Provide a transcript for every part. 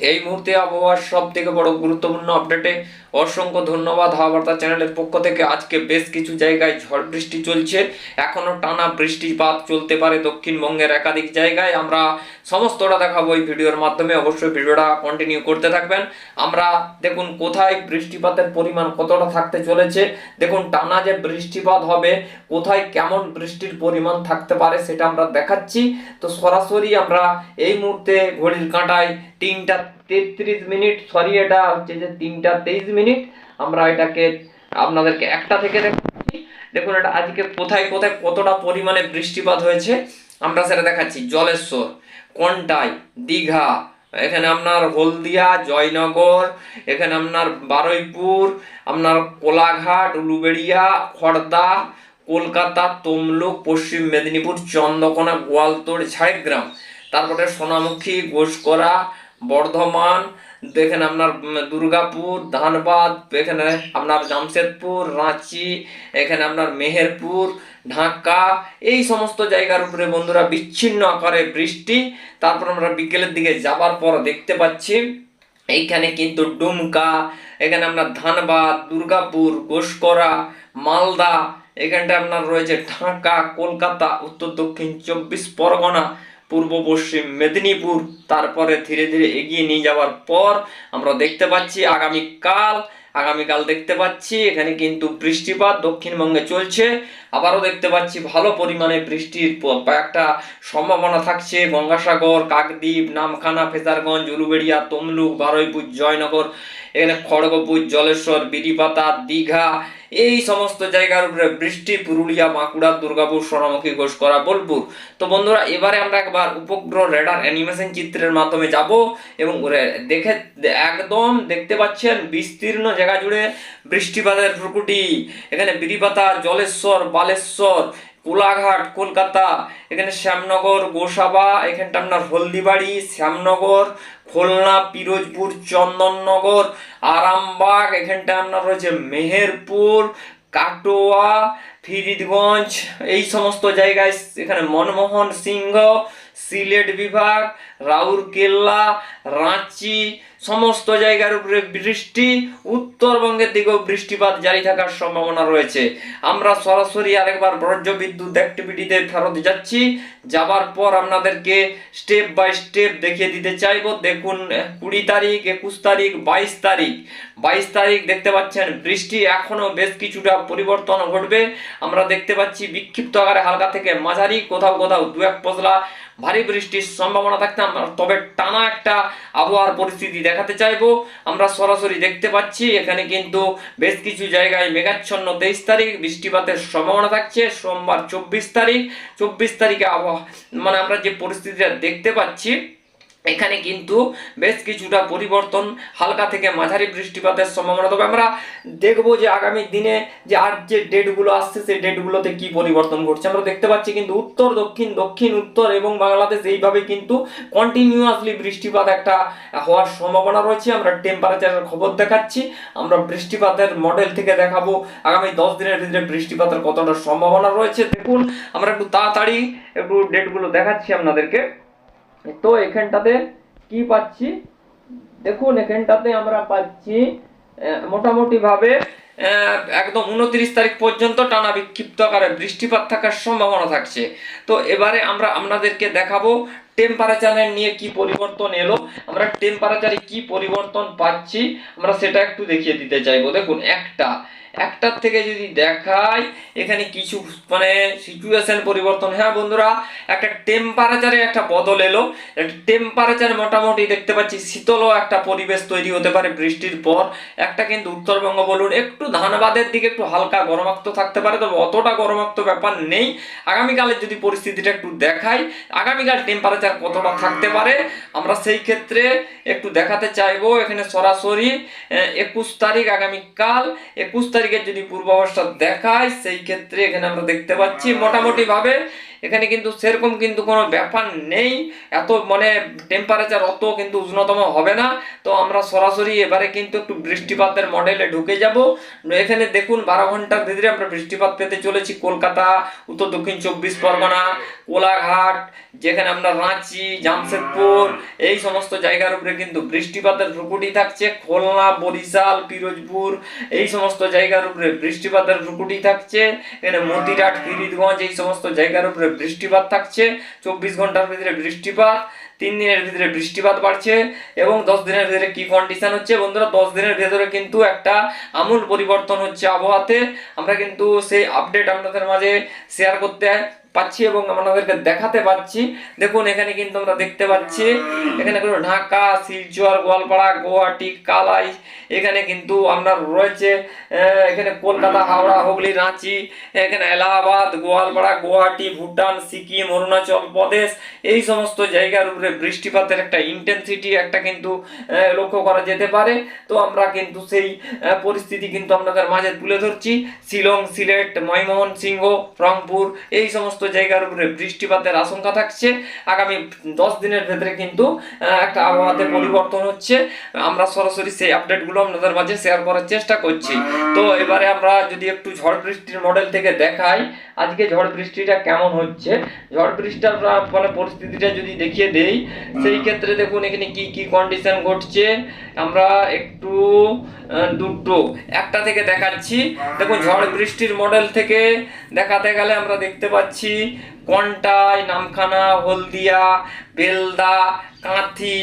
এই মুহূর্তে আবহাওয়ার সব থেকে বড় গুরুত্বপূর্ণ আপডেটে অসংখ্য ধন্যবাদ হাওয়াবার্তা চ্যানেলের পক্ষ থেকে। আজকে বেশ কিছু জায়গায় ঝড় বৃষ্টি চলছে। এখনও টানা বৃষ্টিপাত চলতে পারে দক্ষিণবঙ্গের একাধিক জায়গায়। আমরা সমস্তটা দেখাবো এই ভিডিওর মাধ্যমে। অবশ্যই ভিডিওটা কন্টিনিউ করতে থাকবেন। আমরা দেখুন কোথায় বৃষ্টিপাতের পরিমাণ কতটা থাকতে চলেছে। দেখুন টানা যে বৃষ্টিপাত হবে, কোথায় কেমন বৃষ্টির পরিমাণ থাকতে পারে সেটা আমরা দেখাচ্ছি। তো সরাসরি আমরা এই মুহূর্তে ঘড়ির কাঁটায় তিনটা তেত্রিশ মিনিট সরি এটা হচ্ছে যে তিনটা তেইশ মিনিট। আমরা এটাকে আপনাদেরকে একটা থেকে দেখাচ্ছি দেখুন এটা আজকে কোথায় কোথায় কতটা পরিমাণে বৃষ্টিপাত হয়েছে, আমরা সেটা দেখাচ্ছি। জলেশ্বর, কন্টাই, দীঘা, এখানে আপনার হলদিয়া, জয়নগর, এখানে আপনার বারুইপুর, আপনার কোলাঘাট, উলুবেড়িয়া খড়দা কলকাতা, তমলুক, পশ্চিম মেদিনীপুর, চন্দ্রকোনা, গোয়ালতোড়, ঝাড়গ্রাম। তারপরে সোনামুখী, ঘোষকরা বর্ধমান এখানে আপনার দুর্গাপুর, ধানবাদ, এখানে আপনার জামশেদপুর, রাঁচি, এখানে আপনার মেহেরপুর, ঢাকা, এই সমস্ত জায়গার উপরে বন্ধুরা বিচ্ছিন্ন আকারে বৃষ্টি। তারপর আমরা বিকেলের দিকে যাবার পর দেখতে পাচ্ছি, এইখানে কিন্তু ডুমকা, এখানে আপনার ধানবাদ, দুর্গাপুর গোসকরা মালদা এখানটা আপনার রয়েছে ঢাকা, কলকাতা, উত্তর দক্ষিণ চব্বিশ পরগনা। পূর্ব পশ্চিম মেদিনীপুর, তারপরে ধীরে ধীরে এগিয়ে নিয়ে যাওয়ার পর আমরা দেখতে পাচ্ছি আগামীকাল আগামীকাল দেখতে পাচ্ছি এখানে কিন্তু বৃষ্টিপাত দক্ষিণবঙ্গে চলছে। আবারও দেখতে পাচ্ছি ভালো পরিমাণে বৃষ্টির একটা সম্ভাবনা থাকছে। গঙ্গাসাগর, কাকদ্বীপ, নামখানা, ফেজারগঞ্জ, উলুবেড়িয়া, তমলুক, বারুইপুর, জয়নগর, এখানে খড়গপুর, জলেশ্বর, বিরিপাতা, দীঘা এই সমস্ত জায়গার উপরে বৃষ্টি, পুরুলিয়া, বাঁকুড়া, দুর্গাপুর, সোনামুখী, ঘোষকরা, বোলপুর। তো বন্ধুরা, এবারে আমরা একবার উপগ্রহ রেডার অ্যানিমেশন চিত্রের মাধ্যমে যাব এবং দেখে একদম দেখতে পাচ্ছেন বিস্তীর্ণ জায়গা জুড়ে বৃষ্টিপাতের প্রকুটি এখানে বিড়িপাতা, জলেশ্বর, বালেশ্বর কোলাঘাট কলকাতা, এখানে শ্যামনগর, গোসাবা, এখানটা আপনার হলদিবাড়ি, শ্যামনগর, খুলনা, পিরোজপুর, চন্দননগর, আরামবাগ, এখানটা আপনার রয়েছে মেহেরপুর, কাটোয়া, ফিরিদগঞ্জ, এই সমস্ত জায়গায় এখানে মনমোহন সিংহ, সিলেট বিভাগ, রাউরকেল্লা, রাঁচি সমস্ত জায়গার উপরে বৃষ্টি, উত্তরবঙ্গের দিকেও বৃষ্টিপাত জারি থাকার সম্ভাবনা রয়েছে। আমরা সরাসরি আরেকবার বজ্র বিদ্যুৎ অ্যাক্টিভিটিতে ফেরত যাচ্ছি। যাবার পর আপনাদেরকে স্টেপ বাই স্টেপ দেখিয়ে দিতে চাইব। দেখুন, কুড়ি তারিখ, একুশ তারিখ, বাইশ তারিখ। বাইশ তারিখ দেখতে পাচ্ছেন বৃষ্টি এখনও বেশ কিছুটা পরিবর্তন ঘটবে। আমরা দেখতে পাচ্ছি বিক্ষিপ্ত আকারে হালকা থেকে মাঝারি, কোথাও কোথাও দু এক পশলা ভারী বৃষ্টির সম্ভাবনা থাকতাম তবে টানা একটা আবহাওয়ার পরিস্থিতি দেখাতে চাইব। আমরা সরাসরি দেখতে পাচ্ছি, এখানে কিন্তু বেশ কিছু জায়গায় মেঘাচ্ছন্ন তেইশ তারিখ, বৃষ্টিপাতের সম্ভাবনা থাকছে, সোমবার চব্বিশ তারিখ। চব্বিশ তারিখে আবহাওয়া মানে আমরা যে পরিস্থিতিটা দেখতে পাচ্ছি এখানে কিন্তু বেশ কিছুটা পরিবর্তন হালকা থেকে মাঝারি বৃষ্টিপাতের সম্ভাবনা। তবে আমরা দেখব যে আগামী দিনে যে আর যে ডেটগুলো আসছে, সেই ডেটগুলোতে কি পরিবর্তন ঘটছে। আমরা দেখতে পাচ্ছি কিন্তু উত্তর, দক্ষিণ দক্ষিণ, উত্তর এবং বাংলাদেশ এইভাবে কিন্তু কন্টিনিউয়াসলি বৃষ্টিপাত একটা হওয়ার সম্ভাবনা রয়েছে। আমরা টেম্পারেচারের খবর দেখাচ্ছি। আমরা বৃষ্টিপাতের মডেল থেকে দেখাবো আগামী দশ দিনের ভিতরে বৃষ্টিপাতের কতটা সম্ভাবনা রয়েছে। দেখুন, আমরা একটু তাড়াতাড়ি একটু ডেটগুলো দেখাচ্ছি আপনাদেরকে। তো এখানটাতে কি পাচ্ছি? দেখুন এখানটাতে আমরা পাচ্ছি আহ, মোটামুটি ভাবে আহ, একদম উনত্রিশ তারিখ পর্যন্ত টানা বিক্ষিপ্ত আকারে বৃষ্টিপাত থাকার সম্ভাবনা থাকছে। তো এবারে আমরা আপনাদেরকে দেখাবো টেম্পারেচারের নিয়ে কি পরিবর্তন এলো আমরা টেম্পারেচারে কি পরিবর্তন পাচ্ছি আমরা সেটা একটু দেখিয়ে দিতে চাইব। দেখুন একটা একটার থেকে যদি দেখাই, এখানে কিছু মানে সিচুয়েশন পরিবর্তন। হ্যাঁ বন্ধুরা, একটা টেম্পারেচারে একটা বদল এলো। একটা টেম্পারেচার মোটামুটি দেখতে পাচ্ছি শীতলও একটা পরিবেশ তৈরি হতে পারে বৃষ্টির পর। একটা কিন্তু উত্তরবঙ্গ বলুন, একটু ধানবাদের দিকে একটু হালকা গরমাক্ত থাকতে পারে, তবে অতটা গরমাক্ত ব্যাপার নেই। আগামীকালের যদি পরিস্থিতিটা একটু দেখাই, আগামীকাল টেম্পারেচার কতটা থাকতে পারে, আমরা সেই ক্ষেত্রে একটু দেখাতে চাইব। এখানে সরাসরি একুশ তারিখ আগামীকাল, একুশ তারিখের যদি পূর্বাভাসটা দেখায় সেই ক্ষেত্রে এখানে আমরা দেখতে পাচ্ছি মোটামুটি ভাবে এখানে কিন্তু সেরকম কিন্তু কোনো ব্যাপার নেই। এত মানে টেম্পারেচার অত কিন্তু উষ্ণতম হবে না। তো আমরা সরাসরি এবারে কিন্তু একটু বৃষ্টিপাতের মডেলে ঢুকে যাব। এখানে দেখুন বারো ঘণ্টার ভিতরে আমরা বৃষ্টিপাত পেতে চলেছি। কলকাতা, উত্তর দক্ষিণ চব্বিশ পরগনা, কোলাঘাট, যেখানে আমরা রাঁচি, জামশেদপুর, এই সমস্ত জায়গার উপরে কিন্তু বৃষ্টিপাতের ভ্রুকুটি থাকছে। খুলনা, বরিশাল, পিরোজপুর, এই সমস্ত জায়গার উপরে বৃষ্টিপাতের ভ্রুকুটি থাকছে। এখানে মতিরাট ফিরিদগঞ্জ এই সমস্ত জায়গার উপরে বৃষ্টিপাত থাকছে, চব্বিশ ঘণ্টার ভিতরে বৃষ্টিপাত, তিন দিনের ভিতরে বৃষ্টিপাত বাড়ছে এবং দশ দিনের ভিতরে কি কন্ডিশন হচ্ছে? বন্ধুরা, দশ দিনের ভেতরে কিন্তু একটা আমূল পরিবর্তন হচ্ছে আবহাওয়াতে। আমরা কিন্তু সেই আপডেট আপনাদের মাঝে শেয়ার করতে পাচ্ছি এবং আপনাদেরকে দেখাতে পাচ্ছি। দেখুন, এখানে কিন্তু আমরা দেখতে পাচ্ছি, এখানে কোনো ঢাকা, শিলচর, গোয়ালপাড়া, গুয়াহাটি, কালাই, এখানে কিন্তু আপনার রয়েছে এখানে কলকাতা, হাওড়া, হুগলি, রাঁচি, এখানে এলাহাবাদ, গোয়ালপাড়া, গুয়াহাটি, ভুটান, সিকিম, অরুণাচল প্রদেশ, এই সমস্ত জায়গার উপরে বৃষ্টিপাতের একটা ইন্টেন্সিটি একটা কিন্তু লক্ষ্য করা যেতে পারে। তো আমরা কিন্তু সেই পরিস্থিতি কিন্তু আপনাদের মাঝে তুলে ধরছি। শিলং, সিলেট ময়মোহন সিংহ রংপুর, এই সমস্ত জায়গার উপরে বৃষ্টিপাতের আশঙ্কা থাকছে। আগামী দশ দিনের ভেতরে কিন্তু একটা আবহাওয়াতে পরিবর্তন হচ্ছে। আমরা সরাসরি সেই আপডেটগুলো আপনাদের মাঝে শেয়ার করার চেষ্টা করছি। তো এবারে আমরা যদি একটু ঝড় বৃষ্টির মডেল থেকে দেখাই আজকে ঝড় বৃষ্টিটা কেমন হচ্ছে? ঝড় বৃষ্টির মানে পরিস্থিতিটা যদি দেখিয়ে দেই সেই ক্ষেত্রে দেখুন এখানে কি কি কন্ডিশন ঘটছে। আমরা একটু দুটো একটা থেকে দেখাচ্ছি। দেখুন ঝড় বৃষ্টির মডেল থেকে দেখাতে গেলে আমরা দেখতে পাচ্ছি assistir কন্টাই নামখানা, হলদিয়া, বেলদা, কাঁথি,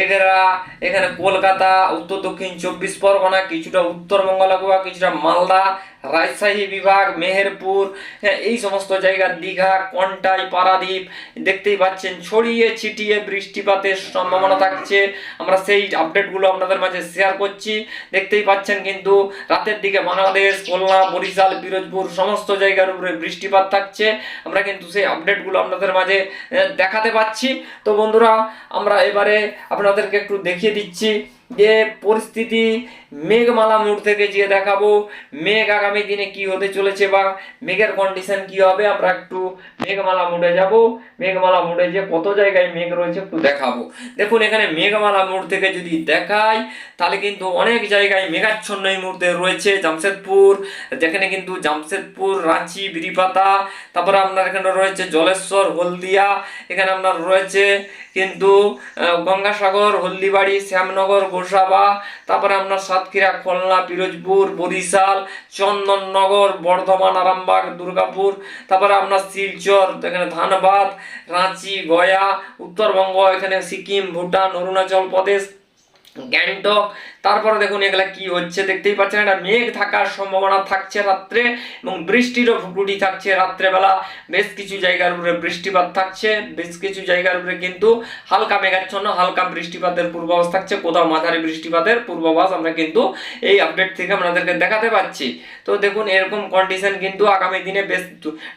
এগরা, এখানে কলকাতা, উত্তর, দক্ষিণ, চব্বিশ পরগনা, কিছুটা উত্তরবঙ্গ লাগোয়া কিছুটা মালদা, রাজশাহী বিভাগ, মেহেরপুর হ্যাঁ এই সমস্ত জায়গা, দীঘা কন্টাই পারাদ্বীপ, দেখতেই পাচ্ছেন, ছড়িয়ে ছিটিয়ে বৃষ্টিপাতের সম্ভাবনা থাকছে। আমরা সেই আপডেটগুলো আপনাদের মাঝে শেয়ার করছি। দেখতেই পাচ্ছেন কিন্তু রাতের দিকে বাংলাদেশ, খুলনা, বরিশাল, পিরোজপুর, সমস্ত জায়গার উপরে বৃষ্টিপাত থাকছে। আমরা কিন্তু সেই আপডেটগুলো আপনাদের মাঝে দেখাতে পাচ্ছি। তো বন্ধুরা, আমরা এবারে আপনাদেরকে একটু দেখিয়ে দিচ্ছি যে পরিস্থিতি মেঘমালা মোড় থেকে যে দেখাবো। মেঘ আগামী দিনে কি হতে চলেছে বা মেঘের কন্ডিশন কি হবে, আমরা একটু মেঘমালা মোড়ে যাব। মেঘমালা মোড়ে যে কত জায়গায় মেঘ রয়েছে একটু দেখাবো। দেখুন, এখানে মেঘমালা মোড় থেকে যদি দেখাই, তাহলে কিন্তু অনেক জায়গায় মেঘাচ্ছন্ন এই মুহূর্তে রয়েছে। জামশেদপুর, যেখানে কিন্তু জামশেদপুর, রাঁচি, বিরিপাতা, তারপরে আপনার এখানে রয়েছে জলেশ্বর, হলদিয়া, এখানে আপনার রয়েছে কিন্তু গঙ্গাসাগর, হলদিবাড়ি, শ্যামনগর, গোসাবা, তারপরে আপনার সাতক্ষীরা খুলনা, পিরোজপুর, বরিশাল, চন্দননগর, বর্ধমান, আরামবাগ, দুর্গাপুর, তারপরে আপনার শিলচর, এখানে ধানবাদ, রাঁচি, গয়া, উত্তরবঙ্গ, এখানে সিকিম, ভুটান, অরুণাচল প্রদেশ গ্যাংটক। তারপরে দেখুন এগুলা কি হচ্ছে দেখতেই পাচ্ছেন, একটা মেঘ থাকার সম্ভাবনা থাকছে রাত্রে এবং বৃষ্টিরও ভুকুটি থাকছে রাত্রেবেলা। বেশ কিছু জায়গার উপরে বৃষ্টিপাত থাকছে, বেশ কিছু জায়গার উপরে কিন্তু হালকা মেঘাচ্ছন্ন, হালকা বৃষ্টিপাতের পূর্বাভাস থাকছে। কোথাও মাঝারি বৃষ্টিপাতের পূর্বাভাস আমরা কিন্তু এই আপডেট থেকে আপনাদেরকে দেখাতে পাচ্ছি। তো দেখুন এরকম কন্ডিশন কিন্তু আগামী দিনে বেশ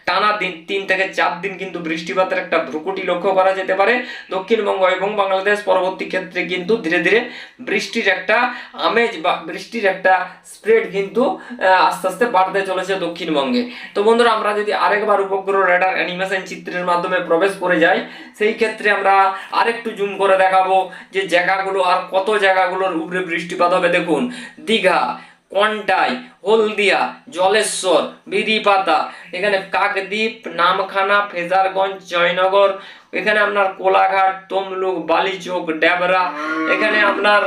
টানা দিন, তিন থেকে চার দিন কিন্তু বৃষ্টিপাতের একটা ভ্রুকুটি লক্ষ্য করা যেতে পারে। দক্ষিণবঙ্গ এবং বাংলাদেশ পরবর্তী ক্ষেত্রে কিন্তু ধীরে ধীরে বৃষ্টির একটা আমেজ বা বৃষ্টির একটা স্প্রেড কিন্তু আস্তে আস্তে বাড়তে চলেছে দক্ষিণবঙ্গে। তো বন্ধুরা, আমরা যদি আরেকবার উপগ্রহ রেডার অ্যানিমেশন চিত্রের মাধ্যমে প্রবেশ করে যাই, সেই ক্ষেত্রে আমরা আরেকটু জুম করে দেখাবো যে জায়গাগুলো আর কত জায়গাগুলোর উপরে বৃষ্টিপাত হবে। দেখুন, দীঘা, কন্টাই হলদিয়া, জলেশ্বর, বিরিপাতা, এখানে কাকদ্বীপ, নামখানা, ফেজারগঞ্জ, জয়নগর, এখানে আপনার কোলাঘাট, তমলুক, বালিচক, ড্যাবরা, এখানে আপনার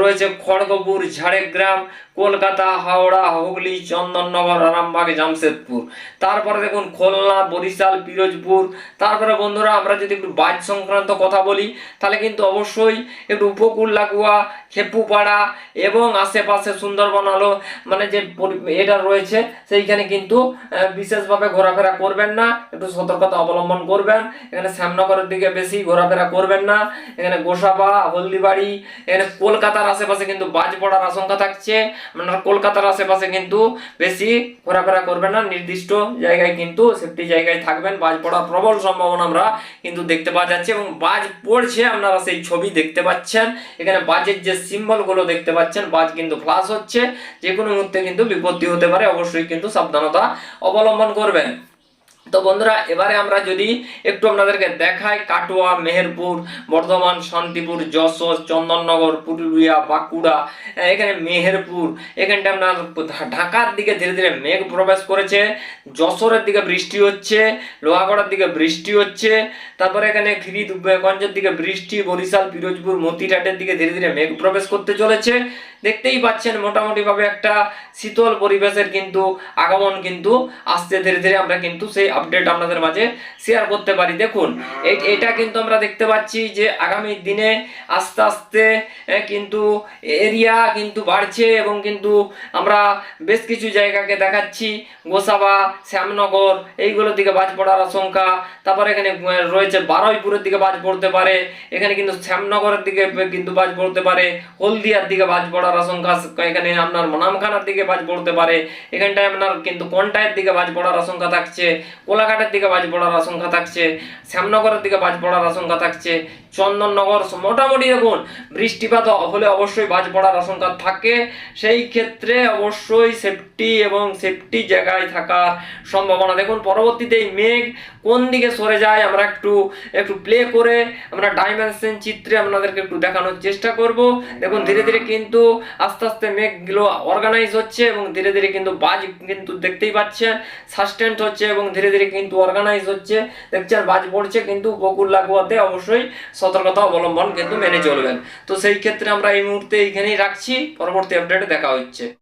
রয়েছে খড়গপুর, ঝাড়গ্রাম, কলকাতা, হাওড়া, হুগলি, চন্দননগর, আরামবাগ, জামশেদপুর। তারপরে দেখুন খুলনা, বরিশাল, পিরোজপুর। তারপরে বন্ধুরা আমরা যদি একটু বাজ সংক্রান্ত কথা বলি, তাহলে কিন্তু অবশ্যই একটু উপকূল লাগোয়া, খেপুপাড়া এবং আশেপাশে সুন্দরবন আলো মানে যে এটা রয়েছে। সেইখানে কিন্তু বিশেষভাবে ঘোরাফেরা করবেন না, একটু সতর্কতা অবলম্বন করবেন। এখানে শ্যামনগরের দিকে বেশি ঘোরাফেরা করবেন না। এখানে গোসাবা, হলদিবাড়ি, এখানে কলকাতার আশেপাশে কিন্তু বাজ পড়ার আশঙ্কা থাকছে। আপনারা কলকাতার আশেপাশে কিন্তু বেশি ঘোরাফেরা করবেন না। নির্দিষ্ট জায়গায় কিন্তু সেফটি জায়গায় থাকবেন। বাজ পড়ার প্রবল সম্ভাবনা আমরা কিন্তু দেখতে পাওয়া যাচ্ছে এবং বাজ পড়ছে, আপনারা সেই ছবি দেখতে পাচ্ছেন। এখানে বাজের যে সিম্বলগুলো দেখতে পাচ্ছেন, বাজ কিন্তু ফ্লাশ হচ্ছে। যে কোনো মুহূর্তে কিন্তু বিপত্তি হতে পারে অবশ্যই কিন্তু সাবধানতা অবলম্বন করবেন। তো বন্ধুরা, এবারে আমরা যদি একটু আপনাদেরকে দেখাই, কাটোয়া, মেহেরপুর, বর্ধমান, শান্তিপুর, যশোর, চন্দননগর, পুরুলিয়া, বাঁকুড়া, এখানে মেহেরপুর, এখানটা আপনার ঢাকার দিকে ধীরে ধীরে মেঘ প্রবেশ করেছে, যশোরের দিকে বৃষ্টি হচ্ছে, লোহাগড়ার দিকে বৃষ্টি হচ্ছে, তারপরে এখানে খিরিগঞ্জের দিকে বৃষ্টি, বরিশাল, পিরোজপুর মতিরাটের দিকে ধীরে ধীরে মেঘ প্রবেশ করতে চলেছে। দেখতেই পাচ্ছেন মোটামুটিভাবে একটা শীতল পরিবেশের কিন্তু আগমন কিন্তু আসছে, ধীরে ধীরে আমরা কিন্তু সেই আপডেট আপনাদের মাঝে শেয়ার করতে পারি। দেখুন এটা কিন্তু আমরা দেখতে পাচ্ছি যে আগামী দিনে আস্তে আস্তে কিন্তু এরিয়া কিন্তু বাড়ছে এবং কিন্তু আমরা বেশ কিছু জায়গাকে দেখাচ্ছি। গোসাবা, শ্যামনগর, এইগুলোর দিকে বাজ পড়ার আশঙ্কা। তারপরে এখানে রয়েছে বারুইপুরের দিকে বাজ পড়তে পারে। এখানে কিন্তু শ্যামনগরের দিকে কিন্তু বাজ পড়তে পারে। হলদিয়ার দিকে বাজ পড়ার আশঙ্কা এখানে আপনার নামখানার দিকে বাজ পড়তে পারে। এখানটায় আপনার কিন্তু কন্টায়ের দিকে বাজ পড়ার আশঙ্কা থাকছে। কোলাঘাটের দিকে বাজ পড়ার আশঙ্কা থাকছে শ্যামনগরের দিকে বাজ পড়ার আশঙ্কা থাকছে চন্দননগর মোটামুটি দেখুন, বৃষ্টিপাত হলে অবশ্যই বাজ পড়ার আশঙ্কা থাকে। সেই ক্ষেত্রে অবশ্যই সেফটি এবং সেফটি জায়গায় থাকার সম্ভাবনা। দেখুন, পরবর্তীতে এই মেঘ কোন দিকে সরে যায় আমরা একটু একটু প্লে করে আমরা ডাইমেনশন চিত্রে আপনাদেরকে একটু দেখানোর চেষ্টা করব। দেখুন, ধীরে ধীরে কিন্তু আস্তে আস্তে মেঘগুলো অর্গানাইজ হচ্ছে এবং ধীরে ধীরে কিন্তু বাজ কিন্তু দেখতেই পাচ্ছেন সাস্টেন্ট হচ্ছে এবং ধীরে ধীরে কিন্তু অর্গানাইজ হচ্ছে। দেখছেন, বাজ পড়ছে কিন্তু বকুল লাগোয়াতে অবশ্যই সতর্কতা অবলম্বন কিন্তু মেনে চলবেন। তো সেই ক্ষেত্রে আমরা এই মুহূর্তে এইখানেই রাখছি। পরবর্তী আপডেটে দেখা হচ্ছে।